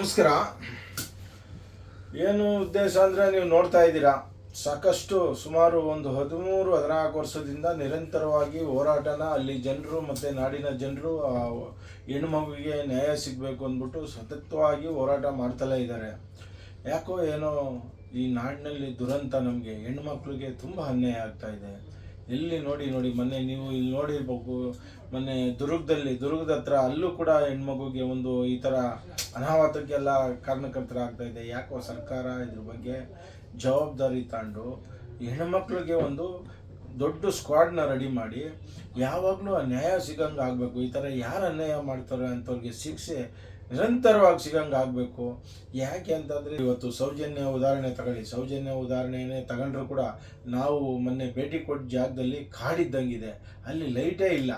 ನಮಸ್ಕಾರ. ಏನು ಉದ್ದೇಶ ಅಂದರೆ ನೀವು ನೋಡ್ತಾ ಇದ್ದೀರಾ? ಸಾಕಷ್ಟು ಸುಮಾರು ಒಂದು ಹದಿಮೂರು, ಹದಿನಾಲ್ಕು ವರ್ಷದಿಂದ ನಿರಂತರವಾಗಿ ಹೋರಾಟನ ಅಲ್ಲಿ ಜನರು ಮತ್ತು ನಾಡಿನ ಜನರು ಹೆಣ್ಮಗುವಿಗೆ ನ್ಯಾಯ ಸಿಗಬೇಕು ಅಂದ್ಬಿಟ್ಟು ಸತತವಾಗಿ ಹೋರಾಟ ಮಾಡ್ತಲೇ ಇದ್ದಾರೆ. ಯಾಕೋ ಏನೋ ಈ ನಾಡಿನಲ್ಲಿ ದುರಂತ ನಮಗೆ, ಹೆಣ್ಮಕ್ಳಿಗೆ ತುಂಬ ಅನ್ಯಾಯ ಆಗ್ತಾ ಇದೆ. ಎಲ್ಲಿ ನೋಡಿ ನೋಡಿ, ಮೊನ್ನೆ ನೀವು ಇಲ್ಲಿ ನೋಡಿರ್ಬೇಕು, ಮೊನ್ನೆ ದುರ್ಗದಲ್ಲಿ, ದುರ್ಗದ ಹತ್ರ ಅಲ್ಲೂ ಕೂಡ ಹೆಣ್ಮಗುಗೆ ಒಂದು ಈ ಥರ ಅನಾಹುತಕ್ಕೆಲ್ಲ ಕಾರಣಕರ್ತರಾಗ್ತಾ ಇದೆ. ಯಾಕೋ ಸರ್ಕಾರ ಇದ್ರ ಬಗ್ಗೆ ಜವಾಬ್ದಾರಿ ತಗೊಂಡು ಹೆಣ್ಮಕ್ಳಿಗೆ ಒಂದು ದೊಡ್ಡ ಸ್ಕ್ವಾಡ್ನ ರೆಡಿ ಮಾಡಿ ಯಾವಾಗಲೂ ನ್ಯಾಯ ಸಿಗಂಗೆ ಆಗಬೇಕು ಈ ಥರ ಯಾರು ಅನ್ಯಾಯ ಮಾಡ್ತಾರೆ ಅಂಥವ್ರಿಗೆ ಶಿಕ್ಷೆ ನಿರಂತರವಾಗಿ ಸಿಗಂಗೆ ಆಗಬೇಕು. ಯಾಕೆ ಅಂತಂದರೆ ಇವತ್ತು ಸೌಜನ್ಯ ಉದಾಹರಣೆ ತಗೊಳ್ಳಿ. ಸೌಜನ್ಯ ಉದಾಹರಣೆನೇ ತಗೊಂಡ್ರೂ ಕೂಡ ನಾವು ಮೊನ್ನೆ ಭೇಟಿ ಕೊಟ್ಟ ಜಾಗದಲ್ಲಿ ಕಾಡಿದ್ದಂಗಿದೆ. ಅಲ್ಲಿ ಲೈಟೇ ಇಲ್ಲ.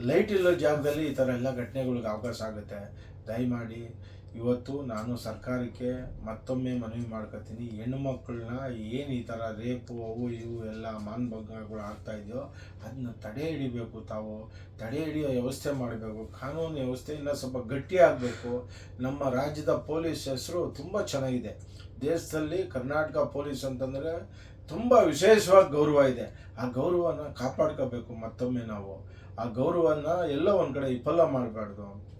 ಲೈಟ್ ಇಲ್ಲೋ ಜಾಗದಲ್ಲಿ ಈ ಥರ ಎಲ್ಲ ಘಟನೆಗಳಿಗೆ ಅವಕಾಶ ಆಗುತ್ತೆ. ದಯಮಾಡಿ ಇವತ್ತು ನಾನು ಸರ್ಕಾರಕ್ಕೆ ಮತ್ತೊಮ್ಮೆ ಮನವಿ ಮಾಡ್ಕೊತೀನಿ. ಹೆಣ್ಣುಮಕ್ಕಳನ್ನ ಏನು ಈ ಥರ ರೇಪು ಅವು ಇವು ಎಲ್ಲ ಮಾನಭಂಗಗಳು ಆಗ್ತಾ ಇದೆಯೋ ಅದನ್ನ ತಡೆ ಹಿಡಿಬೇಕು ತಾವು. ತಡೆ ಹಿಡಿಯೋ ವ್ಯವಸ್ಥೆ ಮಾಡಬೇಕು. ಕಾನೂನು ವ್ಯವಸ್ಥೆ ಇನ್ನೂ ಸ್ವಲ್ಪ ಗಟ್ಟಿ ಆಗಬೇಕು. ನಮ್ಮ ರಾಜ್ಯದ ಪೊಲೀಸ್ ಹೆಸರು ತುಂಬ ಚೆನ್ನಾಗಿದೆ. ದೇಶದಲ್ಲಿ ಕರ್ನಾಟಕ ಪೊಲೀಸ್ ಅಂತಂದರೆ ತುಂಬ ವಿಶೇಷವಾಗಿ ಗೌರವ ಇದೆ. ಆ ಗೌರವನ ಕಾಪಾಡ್ಕೋಬೇಕು ಮತ್ತೊಮ್ಮೆ ನಾವು. ಆ ಗೌರವನ್ನ ಎಲ್ಲ ಒಂದ್ ಕಡೆ ವಿಫಲ ಮಾಡಬಾರ್ದು.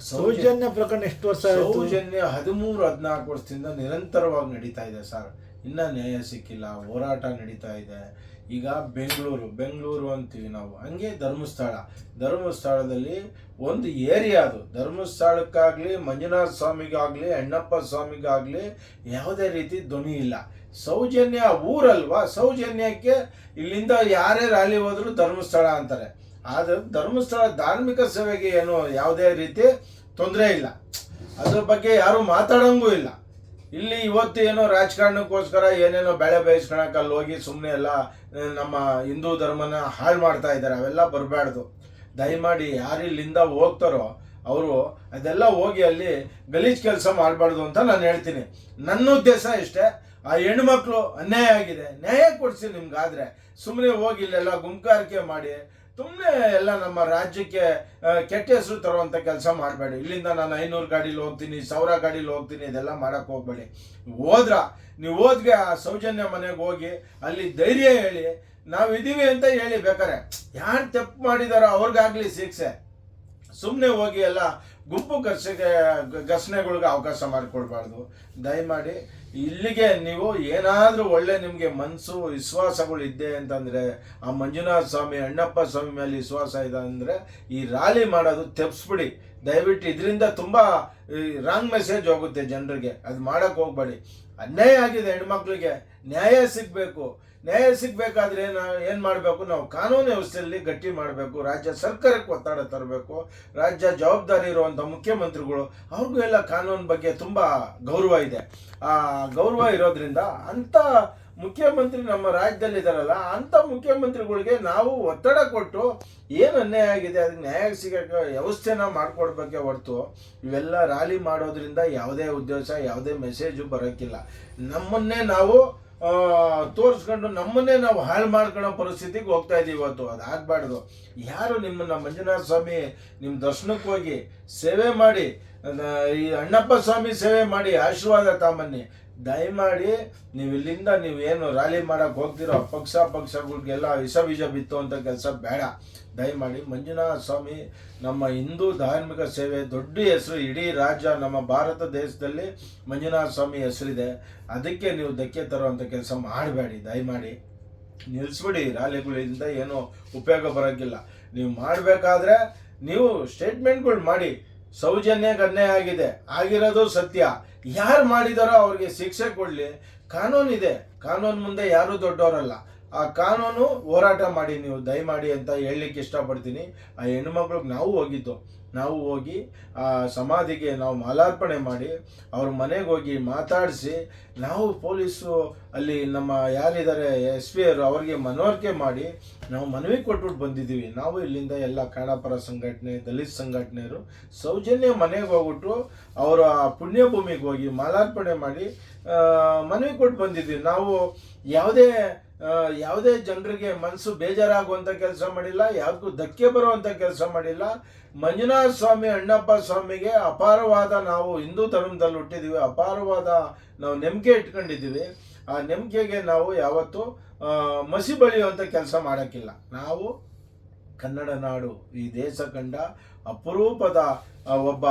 ಸೌಜನ್ಯ ಪ್ರಕರಣ ಎಷ್ಟು ವರ್ಷ ಸೌಜನ್ಯ ಹದಿಮೂರು ಹದಿನಾಲ್ಕು ವರ್ಷದಿಂದ ನಿರಂತರವಾಗಿ ನಡೀತಾ ಇದೆ ಸರ್. ಇನ್ನ ನ್ಯಾಯ ಸಿಕ್ಕಿಲ್ಲ ಹೋರಾಟ ನಡೀತಾ ಇದೆ. ಈಗ ಬೆಂಗಳೂರು ಬೆಂಗಳೂರು ಅಂತೀವಿ ನಾವು. ಹಂಗೆ ಧರ್ಮಸ್ಥಳ. ಧರ್ಮಸ್ಥಳದಲ್ಲಿ ಒಂದು ಏರಿಯಾ ಅದು. ಧರ್ಮಸ್ಥಳಕ್ಕಾಗಲಿ ಮಂಜುನಾಥ ಸ್ವಾಮಿಗಾಗಲಿ ಅಣ್ಣಪ್ಪ ಸ್ವಾಮಿಗಾಗಲಿ ಯಾವುದೇ ರೀತಿ ಧ್ವನಿ ಇಲ್ಲ. ಸೌಜನ್ಯ ಊರಲ್ವಾ? ಸೌಜನ್ಯಕ್ಕೆ ಇಲ್ಲಿಂದ ಯಾರೇ ರ್ಯಾಲಿ ಹೋದರೂ ಧರ್ಮಸ್ಥಳ ಅಂತಾರೆ. ಆದ್ರೆ ಧರ್ಮಸ್ಥಳ ಧಾರ್ಮಿಕ ಸೇವೆಗೆ ಏನು ಯಾವುದೇ ರೀತಿ ತೊಂದರೆ ಇಲ್ಲ. ಅದ್ರ ಬಗ್ಗೆ ಯಾರು ಮಾತಾಡಂಗೂ ಇಲ್ಲ. ಇಲ್ಲಿ ಇವತ್ತು ಏನೋ ರಾಜಕಾರಣಕ್ಕೋಸ್ಕರ ಏನೇನೋ ಬೆಳೆ ಬೇಯಿಸ್ಕೊಳಕ್ಕೆ ಅಲ್ಲಿ ಹೋಗಿ ಸುಮ್ಮನೆ ಎಲ್ಲ ನಮ್ಮ ಹಿಂದೂ ಧರ್ಮನ ಹಾಳು ಮಾಡ್ತಾ ಇದ್ದಾರೆ. ಅವೆಲ್ಲ ಬರಬಾರ್ದು. ದಯಮಾಡಿ ಯಾರು ಇಲ್ಲಿಂದ ಹೋಗ್ತಾರೋ ಅವರು ಅದೆಲ್ಲ ಹೋಗಿ ಅಲ್ಲಿ ಗಲೀಜ್ ಕೆಲಸ ಮಾಡಬಾರ್ದು ಅಂತ ನಾನು ಹೇಳ್ತೀನಿ. ನನ್ನ ಉದ್ದೇಶ ಇಷ್ಟೇ, ಆ ಹೆಣ್ಮಕ್ಳು ಅನ್ಯಾಯ ಆಗಿದೆ. ನ್ಯಾಯ ಕೊಡಿಸಿ ನಿಮ್ಗಾದ್ರೆ. ಸುಮ್ಮನೆ ಹೋಗಿ ಇಲ್ಲೆಲ್ಲ ಗುಂಕಾರಿಕೆ ಮಾಡಿ ಸುಮ್ಮನೆ ಎಲ್ಲ ನಮ್ಮ ರಾಜ್ಯಕ್ಕೆ ಕೆಟ್ಟ ಹೆಸರು ತರುವಂಥ ಕೆಲಸ ಮಾಡಬೇಡಿ. ಇಲ್ಲಿಂದ ನಾನು ಐನೂರು ಗಾಡೀಲಿ ಹೋಗ್ತೀನಿ, ಸಾವಿರ ಗಾಡೀಲಿ ಹೋಗ್ತೀನಿ, ಇದೆಲ್ಲ ಮಾಡೋಕ್ಕೆ ಹೋಗ್ಬೇಡಿ. ಹೋದ್ರ, ನೀವು ಹೋದ್ಗೆ ಆ ಸೌಜನ್ಯ ಮನೆಗೆ ಹೋಗಿ ಅಲ್ಲಿ ಧೈರ್ಯ ಹೇಳಿ, ನಾವು ಇದ್ದೀವಿ ಅಂತ ಹೇಳಿ ಬೇಕಾರೆ. ಯಾರು ತಪ್ಪು ಮಾಡಿದಾರೋ ಅವ್ರಿಗಾಗಲಿ ಶಿಕ್ಷೆ. ಸುಮ್ಮನೆ ಹೋಗಿ ಎಲ್ಲ ಗುಂಪು ಘರ್ಷಣೆ ಘರ್ಷಣೆಗಳಿಗೆ ಅವಕಾಶ ಮಾಡಿಕೊಡ್ಬಾರ್ದು ದಯಮಾಡಿ ಇಲ್ಲಿಗೆ ನೀವು ಏನಾದರೂ ಒಳ್ಳೆ ನಿಮಗೆ ಮನಸ್ಸು ವಿಶ್ವಾಸಗಳು ಇದ್ದೆ ಅಂತಂದರೆ, ಆ ಮಂಜುನಾಥ ಸ್ವಾಮಿ, ಅಣ್ಣಪ್ಪ ಸ್ವಾಮಿ ಮೇಲೆ ವಿಶ್ವಾಸ ಇದೆ ಅಂದರೆ ಈ ರಾಲಿ ಮಾಡೋದು ತೆಪ್ಸ್ಬಿಡಿ. ದಯವಿಟ್ಟು ಇದರಿಂದ ತುಂಬ ರಾಂಗ್ ಮೆಸೇಜ್ ಹೋಗುತ್ತೆ ಜನರಿಗೆ. ಅದು ಮಾಡೋಕ್ಕೆ ಹೋಗ್ಬೇಡಿ. ಅನ್ಯಾಯ ಆಗಿದೆ ಹೆಣ್ಮಕ್ಳಿಗೆ. ನ್ಯಾಯ ಸಿಗಬೇಕು. ನ್ಯಾಯ ಸಿಗಬೇಕಾದ್ರೆ ನಾವು ಏನು ಮಾಡಬೇಕು? ನಾವು ಕಾನೂನು ವ್ಯವಸ್ಥೆಯಲ್ಲಿ ಗಟ್ಟಿ ಮಾಡಬೇಕು. ರಾಜ್ಯ ಸರ್ಕಾರಕ್ಕೆ ಒತ್ತಡ ತರಬೇಕು. ರಾಜ್ಯ ಜವಾಬ್ದಾರಿ ಇರುವಂಥ ಮುಖ್ಯಮಂತ್ರಿಗಳು, ಅವ್ರಿಗೂ ಎಲ್ಲ ಕಾನೂನು ಬಗ್ಗೆ ತುಂಬ ಗೌರವ ಇದೆ. ಆ ಗೌರವ ಇರೋದ್ರಿಂದ ಅಂಥ ಮುಖ್ಯಮಂತ್ರಿ ನಮ್ಮ ರಾಜ್ಯದಲ್ಲಿ ಇದಾರಲ್ಲ ಅಂಥ ಮುಖ್ಯಮಂತ್ರಿಗಳಿಗೆ ನಾವು ಒತ್ತಡ ಕೊಟ್ಟು ಏನು ಅನ್ಯಾಯ ಆಗಿದೆ, ಅದಕ್ಕೆ ನ್ಯಾಯ ಸಿಗಕ್ಕೆ ವ್ಯವಸ್ಥೆನ ಮಾಡಿಕೊಡ್ಬೇಕೆ ಹೊರತು ಇವೆಲ್ಲ ರ್ಯಾಲಿ ಮಾಡೋದ್ರಿಂದ ಯಾವುದೇ ಉದ್ದೇಶ, ಯಾವುದೇ ಮೆಸೇಜು ಬರೋಕ್ಕಿಲ್ಲ. ನಮ್ಮನ್ನೇ ನಾವು ತೋರಿಸ್ಕೊಂಡು ನಮ್ಮನ್ನೇ ನಾವು ಹಾಳು ಮಾಡ್ಕೊಳ್ಳೋ ಪರಿಸ್ಥಿತಿಗೆ ಹೋಗ್ತಾ ಇದ್ದೀವಿ ಇವತ್ತು. ಅದು ಆಗ್ಬಾರ್ದು. ಯಾರು ನಿಮ್ಮನ್ನ ಮಂಜುನಾಥ ಸ್ವಾಮಿ, ನಿಮ್ಮ ದರ್ಶನಕ್ಕೆ ಹೋಗಿ ಸೇವೆ ಮಾಡಿ ಈ ಅಣ್ಣಪ್ಪ ಸ್ವಾಮಿ ಸೇವೆ ಮಾಡಿ ಆಶೀರ್ವಾದ ತಾಮನ್ನಿ ದಯಮಾಡಿ ನೀವು ಇಲ್ಲಿಂದ ನೀವು ಏನು ರ್ಯಾಲಿ ಮಾಡಕ್ಕೆ ಹೋಗ್ತಿರೋ ಪಕ್ಷ ಪಕ್ಷಗಳಿಗೆಲ್ಲ ವಿಷ ಬೀಜ ಬಿತ್ತು ಅಂತ ಕೆಲಸ ಬೇಡ. ದಯಮಾಡಿ ಮಂಜುನಾಥ ಸ್ವಾಮಿ, ನಮ್ಮ ಹಿಂದೂ ಧಾರ್ಮಿಕ ಸೇವೆ ದೊಡ್ಡ ಹೆಸರು ಇಡೀ ರಾಜ್ಯ, ನಮ್ಮ ಭಾರತ ದೇಶದಲ್ಲಿ ಮಂಜುನಾಥ ಸ್ವಾಮಿ ಹೆಸರಿದೆ. ಅದಕ್ಕೆ ನೀವು ಧಕ್ಕೆ ತರುವಂಥ ಕೆಲಸ ಮಾಡಬೇಡಿ. ದಯಮಾಡಿ ನಿಲ್ಲಿಸ್ಬಿಡಿ ರ್ಯಾಲಿಗಳಿಂದ ಏನು ಉಪಯೋಗ ಬರೋಕ್ಕಿಲ್ಲ ನೀವು ಮಾಡಬೇಕಾದ್ರೆ ನೀವು ಸ್ಟೇಟ್ಮೆಂಟ್ಗಳು ಮಾಡಿ. ಸೌಜನ್ಯಕ್ಕೆ ಅನ್ಯಾಯ ಆಗಿದೆ. ಆಗಿರೋದು ಸತ್ಯ. ಯಾರು ಮಾಡಿದಾರೋ ಅವ್ರಿಗೆ ಶಿಕ್ಷೆ ಕೊಡಲಿ. ಕಾನೂನಿದೆ. ಕಾನೂನು ಮುಂದೆ ಯಾರೂ ದೊಡ್ಡವರಲ್ಲ ಆ ಕಾನೂನು ಹೋರಾಟ ಮಾಡಿ ನೀವು ದಯಮಾಡಿ ಅಂತ ಹೇಳಲಿಕ್ಕೆ ಇಷ್ಟಪಡ್ತೀನಿ. ಆ ಹೆಣ್ಣುಮಕ್ಳಿಗೆ ನಾವು ಹೋಗಿದ್ದು. ನಾವು ಹೋಗಿ ಆ ಸಮಾಧಿಗೆ ನಾವು ಮಾಲಾರ್ಪಣೆ ಮಾಡಿ ಅವ್ರ ಮನೆಗೆ ಹೋಗಿ ಮಾತಾಡಿಸಿ ನಾವು ಪೊಲೀಸು ಅಲ್ಲಿ ನಮ್ಮ ಯಾರಿದ್ದಾರೆ ಎಸ್ ಪಿ ಅವರು ಅವ್ರಿಗೆ ಮನವರಿಕೆ ಮಾಡಿ ನಾವು ಮನವಿ ಕೊಟ್ಬಿಟ್ಟು ಬಂದಿದ್ದೀವಿ. ನಾವು ಇಲ್ಲಿಂದ ಎಲ್ಲ ಕಾಡಾಪರ ಸಂಘಟನೆ ದಲಿತ ಸಂಘಟನೆಯರು ಸೌಜನ್ಯ ಮನೆಗೆ ಹೋಗ್ಬಿಟ್ಟು ಅವರ ಪುಣ್ಯಭೂಮಿಗೆ ಹೋಗಿ ಮಾಲಾರ್ಪಣೆ ಮಾಡಿ ಮನವಿ ಕೊಟ್ಟು ಬಂದಿದ್ದೀವಿ. ನಾವು ಯಾವುದೇ ಆ, ಯಾವುದೇ ಜನರಿಗೆ ಮನಸ್ಸು ಬೇಜಾರಾಗುವಂತ ಕೆಲಸ ಮಾಡಿಲ್ಲ, ಯಾವುದಕ್ಕೂ ಧಕ್ಕೆ ಬರುವಂತ ಕೆಲಸ ಮಾಡಿಲ್ಲ. ಮಂಜುನಾಥ ಸ್ವಾಮಿ, ಅಣ್ಣಪ್ಪ ಸ್ವಾಮಿಗೆ ಅಪಾರವಾದ ನಾವು ಹಿಂದೂ ಧರ್ಮದಲ್ಲಿ ಹುಟ್ಟಿದ್ದೀವಿ ಅಪಾರವಾದ ನಾವು ನಂಬಿಕೆ ಇಟ್ಕೊಂಡಿದ್ದೀವಿ. ಆ ನಂಬಿಕೆಗೆ ನಾವು ಯಾವತ್ತೂ ಮಸಿ ಬಳಿಯುವಂಥ ಕೆಲಸ ಮಾಡೋಕ್ಕಿಲ್ಲ. ನಾವು ಕನ್ನಡ ನಾಡು, ಈ ದೇಶ ಕಂಡ ಅಪರೂಪದ ಒಬ್ಬ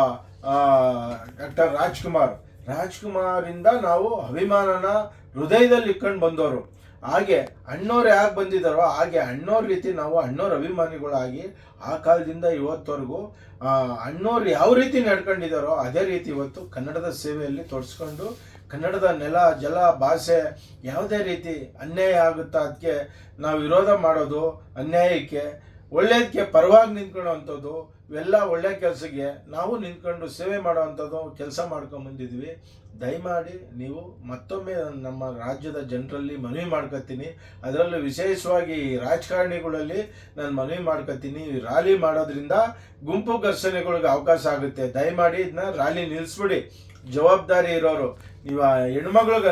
ಡಾಕ್ಟರ್ ರಾಜ್ಕುಮಾರ್. ರಾಜ್ಕುಮಾರಿಂದ ನಾವು ಅಭಿಮಾನನ ಹೃದಯದಲ್ಲಿ ಇಟ್ಕೊಂಡು ಬಂದವರು. ಹಾಗೆ ಅಣ್ಣವ್ರು ಯಾಕೆ ಬಂದಿದ್ದಾರೋ ಹಾಗೆ ಅಣ್ಣೋರ ರೀತಿ ನಾವು ಅಣ್ಣೋರ ಅಭಿಮಾನಿಗಳಾಗಿ ಆ ಕಾಲದಿಂದ ಇವತ್ತವರೆಗೂ ಆ, ಅಣ್ಣವ್ರು ಯಾವ ರೀತಿ ನಡ್ಕೊಂಡಿದ್ದಾರೋ ಅದೇ ರೀತಿ ಇವತ್ತು ಕನ್ನಡದ ಸೇವೆಯಲ್ಲಿ ತೋರಿಸ್ಕೊಂಡು ಕನ್ನಡದ ನೆಲ ಜಲ ಭಾಷೆ ಯಾವುದೇ ರೀತಿ ಅನ್ಯಾಯ ಆಗುತ್ತಾ ಅದಕ್ಕೆ ನಾವು ವಿರೋಧ ಮಾಡೋದು ಅನ್ಯಾಯಕ್ಕೆ ಒಳ್ಳೆಯದಕ್ಕೆ ಪರವಾಗಿ ನಿಂತ್ಕೊಳ್ಳೋವಂಥದ್ದು ಇವೆಲ್ಲ ಒಳ್ಳೆ ಕೆಲಸಕ್ಕೆ ನಾವು ನಿಂತ್ಕೊಂಡು ಸೇವೆ ಮಾಡುವಂಥದ್ದು ಕೆಲಸ ಮಾಡ್ಕೊಂಡು ಬಂದಿದ್ವಿ ದಯಮಾಡಿ ನೀವು ಮತ್ತೊಮ್ಮೆ ನಮ್ಮ ರಾಜ್ಯದ ಜನರಲ್ಲಿ ಮನವಿ ಮಾಡ್ಕೊತೀನಿ. ಅದರಲ್ಲೂ ವಿಶೇಷವಾಗಿ ರಾಜಕಾರಣಿಗಳಲ್ಲಿ ನಾನು ಮನವಿ ಮಾಡ್ಕೊತೀನಿ. ರ್ಯಾಲಿ ಮಾಡೋದ್ರಿಂದ ಗುಂಪು ಘರ್ಷಣೆಗಳಿಗೆ ಅವಕಾಶ ಆಗುತ್ತೆ. ದಯಮಾಡಿ ಇದನ್ನ ರ್ಯಾಲಿ ನಿಲ್ಲಿಸ್ಬಿಡಿ ಜವಾಬ್ದಾರಿ ಇರೋರು. ನೀವು ಆ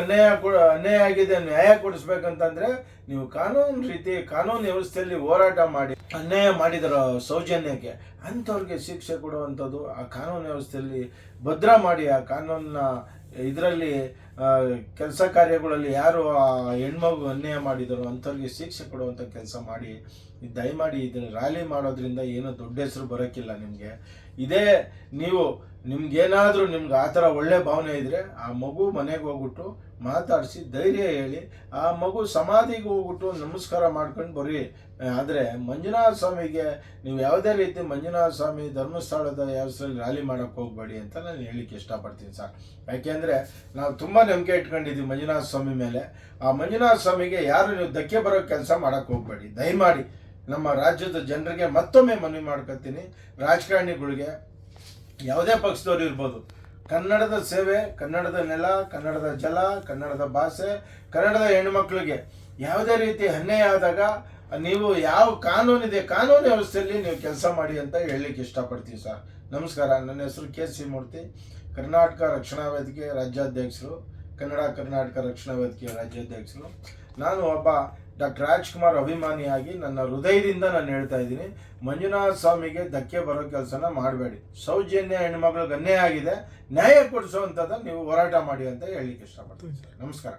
ಅನ್ಯಾಯ ಅನ್ಯಾಯ ಆಗಿದೆ, ನ್ಯಾಯ ಕೊಡಿಸ್ಬೇಕಂತಂದ್ರೆ ನೀವು ಕಾನೂನು ರೀತಿ, ಕಾನೂನು ವ್ಯವಸ್ಥೆಯಲ್ಲಿ ಹೋರಾಟ ಮಾಡಿ, ಅನ್ಯಾಯ ಮಾಡಿದರ ಸೌಜನ್ಯಕ್ಕೆ ಅಂಥವ್ರಿಗೆ ಶಿಕ್ಷೆ ಕೊಡುವಂಥದ್ದು ಆ ಕಾನೂನು ವ್ಯವಸ್ಥೆಯಲ್ಲಿ ಭದ್ರ ಮಾಡಿ, ಆ ಕಾನೂನಿನ ಇದರಲ್ಲಿ ಕೆಲಸ ಕಾರ್ಯಗಳಲ್ಲಿ ಯಾರು ಆ ಹೆಣ್ಮಗು ಅನ್ಯಾಯ ಮಾಡಿದರು ಅಂಥವ್ರಿಗೆ ಶಿಕ್ಷೆ ಕೊಡುವಂಥ ಕೆಲಸ ಮಾಡಿ, ದಯಮಾಡಿ ಇದನ್ನು ರ್ಯಾಲಿ ಮಾಡೋದ್ರಿಂದ ಏನೂ ದೊಡ್ಡ ಹೆಸರು ಬರೋಕ್ಕಿಲ್ಲ ನಿಮಗೆ. ಇದೇ ನೀವು ನಿಮ್ಗೇನಾದರೂ ನಿಮ್ಗೆ ಆ ಥರ ಒಳ್ಳೆ ಭಾವನೆ ಇದ್ದರೆ ಆ ಮಗು ಮನೆಗೆ ಹೋಗ್ಬಿಟ್ಟು ಮಾತಾಡಿಸಿ ಧೈರ್ಯ ಹೇಳಿ, ಆ ಮಗು ಸಮಾಧಿಗೆ ಹೋಗ್ಬಿಟ್ಟು ನಮಸ್ಕಾರ ಮಾಡ್ಕೊಂಡು ಬರ್ರಿ ಆದರೆ ಮಂಜುನಾಥ ಸ್ವಾಮಿಗೆ ನೀವು ಯಾವುದೇ ರೀತಿ ಮಂಜುನಾಥ ಸ್ವಾಮಿ ಧರ್ಮಸ್ಥಳದ ಹೆಸರಲ್ಲಿ ರ್ಯಾಲಿ ಮಾಡೋಕ್ಕೆ ಹೋಗಬೇಡಿ ಅಂತ ನಾನು ಹೇಳಲಿಕ್ಕೆ ಇಷ್ಟಪಡ್ತೀನಿ ಸರ್. ಯಾಕೆಂದರೆ ನಾವು ತುಂಬ ನಂಬಿಕೆ ಇಟ್ಕೊಂಡಿದ್ದೀವಿ ಮಂಜುನಾಥ ಸ್ವಾಮಿ ಮೇಲೆ. ಆ ಮಂಜುನಾಥ ಸ್ವಾಮಿಗೆ ಯಾರು ನೀವು ಧಕ್ಕೆ ಬರೋ ಕೆಲಸ ಮಾಡೋಕ್ಕೆ ಹೋಗಬೇಡಿ. ದಯಮಾಡಿ ನಮ್ಮ ರಾಜ್ಯದ ಜನರಿಗೆ ಮತ್ತೊಮ್ಮೆ ಮನವಿ ಮಾಡ್ಕೊತೀನಿ. ರಾಜಕಾರಣಿಗಳಿಗೆ ಯಾವುದೇ ಪಕ್ಷದವ್ರು ಇರ್ಬೋದು. ಕನ್ನಡದ ಸೇವೆ, ಕನ್ನಡದ ನೆಲ, ಕನ್ನಡದ ಜಲ, ಕನ್ನಡದ ಭಾಷೆ, ಕನ್ನಡದ ಹೆಣ್ಣುಮಕ್ಳಿಗೆ ಯಾವುದೇ ರೀತಿ ಅನ್ಯಾಯ ಆದಾಗ ನೀವು ಯಾವ ಕಾನೂನಿದೆ ಕಾನೂನು ವ್ಯವಸ್ಥೆಯಲ್ಲಿ ನೀವು ಕೆಲಸ ಮಾಡಿ ಅಂತ ಹೇಳಲಿಕ್ಕೆ ಇಷ್ಟಪಡ್ತೀವಿ ಸರ್. ನಮಸ್ಕಾರ, ನನ್ನ ಹೆಸರು ಕೆ ಸಿ ಮೂರ್ತಿ. ಕರ್ನಾಟಕ ರಕ್ಷಣಾ ವೇದಿಕೆ ರಾಜ್ಯಾಧ್ಯಕ್ಷರು. ಕನ್ನಡ ಕರ್ನಾಟಕ ರಕ್ಷಣಾ ವೇದಿಕೆ ರಾಜ್ಯಾಧ್ಯಕ್ಷರು. ನಾನು ಒಬ್ಬ ಡಾಕ್ಟರ್ ರಾಜ್ಕುಮಾರ್ ಅಭಿಮಾನಿಯಾಗಿ ನನ್ನ ಹೃದಯದಿಂದ ನಾನು ಹೇಳ್ತಾ ಇದ್ದೀನಿ, ಮಂಜುನಾಥ ಸ್ವಾಮಿಗೆ ಧಕ್ಕೆ ಬರೋ ಕೆಲಸನ ಮಾಡಬೇಡಿ. ಸೌಜನ್ಯ ಹೆಣ್ಮಕ್ಳಿಗೆ ಅನ್ಯಾಯ ಆಗಿದೆ, ನ್ಯಾಯ ಕೊಡಿಸುವಂಥದ್ದು ನೀವು ಹೋರಾಟ ಮಾಡಿ ಅಂತ ಹೇಳಲಿಕ್ಕೆ ಇಷ್ಟಪಡ್ತೀನಿ ಸರ್. ನಮಸ್ಕಾರ.